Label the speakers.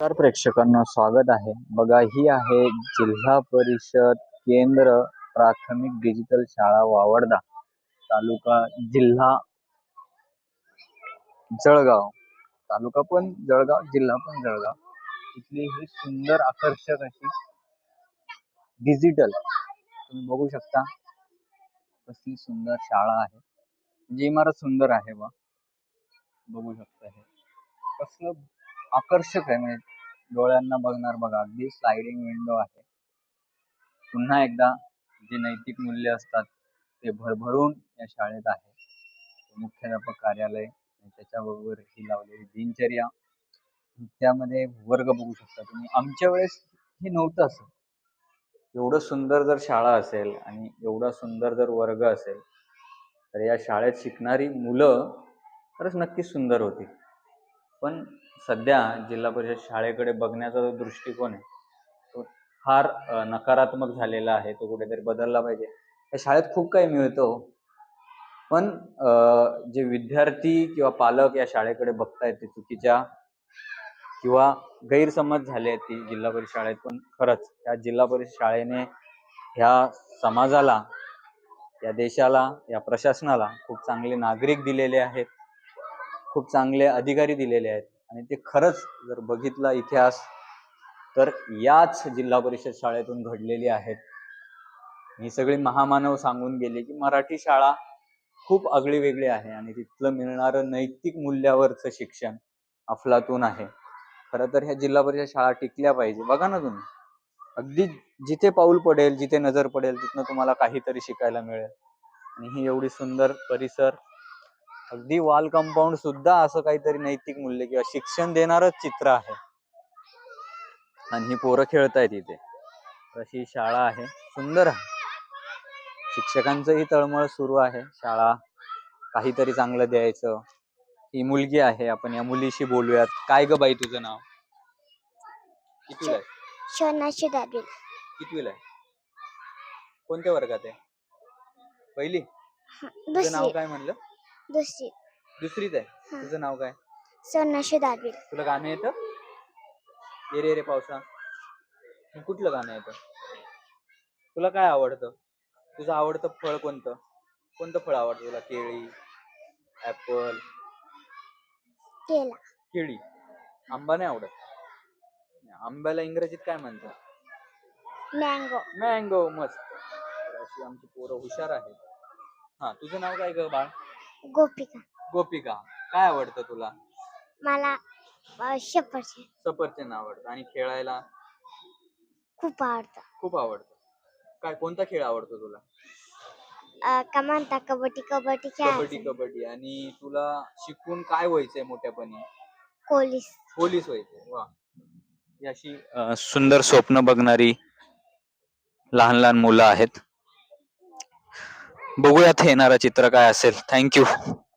Speaker 1: नमस्कार प्रेक्षकांना स्वागत आहे. बघा ही आहे जिल्हा परिषद केंद्र प्राथमिक डिजिटल शाळा वावडदा तालुका जिल्हा जळगाव. तालुका पण जळगाव जिल्हा पण जळगाव. इथली ही सुंदर आकर्षक अशी डिजिटल तुम्ही बघू शकता कसली सुंदर शाळा आहे. म्हणजे इमारत सुंदर आहे बा. बघू शकता हे. कसलं आकर्षक आहे. म्हणजे डोळ्यांना बघणार बघा. अगदी स्लायडिंग विंडो आहे. पुन्हा एकदा जे नैतिक मूल्य असतात ते भरभरून या शाळेत आहे. मुख्याध्यापक कार्यालय त्याच्याबरोबर ही लावलेली दिनचर्या. त्यामध्ये वर्ग बघू शकता तुम्ही. आमच्या वेळेस हे नव्हतं असं. एवढं सुंदर जर शाळा असेल आणि एवढा सुंदर जर वर्ग असेल तर या शाळेत शिकणारी मुलं खरंच नक्कीच सुंदर होती. पण सध्या जिल्हा परिषद शाळेकडे बघण्याचा जो दृष्टिकोन आहे तो फार नकारात्मक झालेला आहे. तो कुठेतरी बदलला पाहिजे. या शाळेत खूप काही मिळतो हो. पण जे विद्यार्थी किंवा पालक या शाळेकडे बघतायत ते चुकीच्या किंवा गैरसमज झाले आहेत ती जिल्हा परिषद शाळेत. पण खरंच या जिल्हा परिषद शाळेने ह्या समाजाला या देशाला या प्रशासनाला खूप चांगले नागरिक दिलेले आहेत. खूप चांगले अधिकारी दिलेले आहेत. आणि ते खरंच जर बघितला इतिहास तर याच जिल्हा परिषद शाळेतून घडलेली आहेत. ही सगळी महामानव सांगून गेले की मराठी शाळा खूप आगळी वेगळी आहे आणि तिथलं मिळणारं नैतिक मूल्यावरचं शिक्षण अफलातून आहे. खरं तर ह्या जिल्हा परिषद शाळा टिकल्या पाहिजे. बघा ना तुम्ही. अगदी जिथे पाऊल पडेल जिथे नजर पडेल तिथनं तुम्हाला काहीतरी शिकायला मिळेल. आणि ही एवढी सुंदर परिसर अगदी वॉल कंपाऊंड सुद्धा असं काहीतरी नैतिक मूल्य किंवा शिक्षण देणारच चित्र आहे. आणि ही पोरं खेळतायत इथे. अशी शाळा आहे. सुंदर आहे. शिक्षकांचंही तळमळ सुरू आहे. शाळा काहीतरी चांगलं द्यायचं. ही मुलगी आहे. आपण या मुलीशी बोलूयात. काय ग बाई तुझं नाव? कितवीला आहे?
Speaker 2: शोनाशी दाबील
Speaker 1: कितवीला आहे? कोणत्या वर्गात आहे? पहिली? तुझं नाव काय म्हणलं?
Speaker 2: दुसरी.
Speaker 1: दुसरीत आहे. तुझं नाव काय?
Speaker 2: सोनाशी दाबील
Speaker 1: तुला गाणं येतं? ये रे रे पावसा. मग कुठलं गाणं येतं? तुला काय आवडतं? तुझं आवडतं फळ कोणतं? कोणतं फळ आवडतं तुला? केळी ऍपल
Speaker 2: केला.
Speaker 1: केळी. आंबा नाही आवडत. आंब्याला इंग्रजीत काय म्हणतात?
Speaker 2: मँगो.
Speaker 1: मँगो मस्त. तर अशी आमची पोरं हुशार आहेत. हा तुझं नाव काय ग बाळ?
Speaker 2: गोपिका.
Speaker 1: गोपिका काय आवडतं तुला?
Speaker 2: मला अं, शेपटचे
Speaker 1: सफरचंद आवडतं आणि खेळायला?
Speaker 2: खूप आवडतं.
Speaker 1: खूप आवडतं. काय कोणता खेळ आवडतो तुला?
Speaker 2: अं, का म्हणता कबड्डी कबड्डी
Speaker 1: कबड्डी
Speaker 2: खेळायचं.
Speaker 1: कबड्डी. आणि तुला शिकून काय व्हायचंय मोठ्यापणी?
Speaker 2: पोलीस.
Speaker 1: पोलीस व्हायचंय. वा. ही अशी सुंदर स्वप्न बघणारी लहान लहान मुलं आहेत. बघूयात येणारं चित्र काय असेल. थँक्यू